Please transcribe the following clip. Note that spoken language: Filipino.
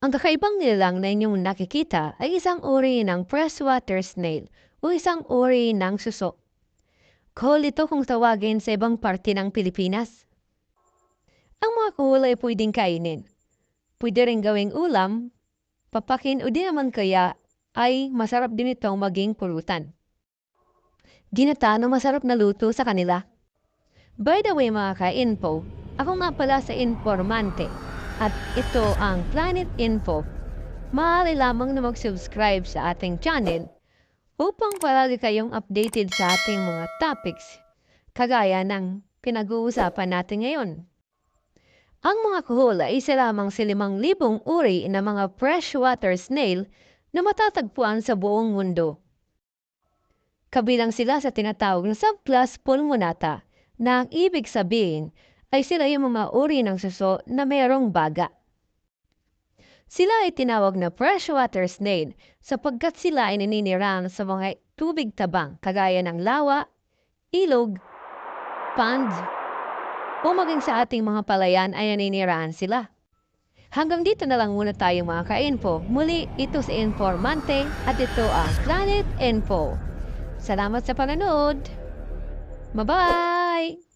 Ang kakaibang nilalang na inyong nakikita ay isang uri ng freshwater snail o isang uri ng suso. Call ito kung tawagin sa ibang parte ng Pilipinas. Ang mga kuhol ay pwedeng kainin. Pwede rin gawing ulam, papakin o di naman kaya ay masarap din itong maging pulutan. Ginataan o masarap na luto sa kanila. By the way mga ka-info, ako nga pala sa Informante at ito ang Planet Info. Maaari lamang na mag-subscribe sa ating channel upang palagi kayong updated sa ating mga topics kagaya ng pinag-uusapan natin ngayon. Ang mga kuhol ay isa lamang sa limang libong uri ng mga freshwater snail na matatagpuan sa buong mundo. Kabilang sila sa tinatawag na subclass pulmonata na ang ibig sabihin ay sila yung mga uri ng suso na mayroong baga. Sila ay tinawag na freshwater snail sapagkat sila ay naninirahan sa mga tubig tabang kagaya ng lawa, ilog, pond, o maging sa ating mga palayan ay naninirahan sila. Hanggang dito na lang muna tayo mga ka-info. Muli, ito sa Informante at ito ang Planet Info. Salamat sa panonood! Bye-bye!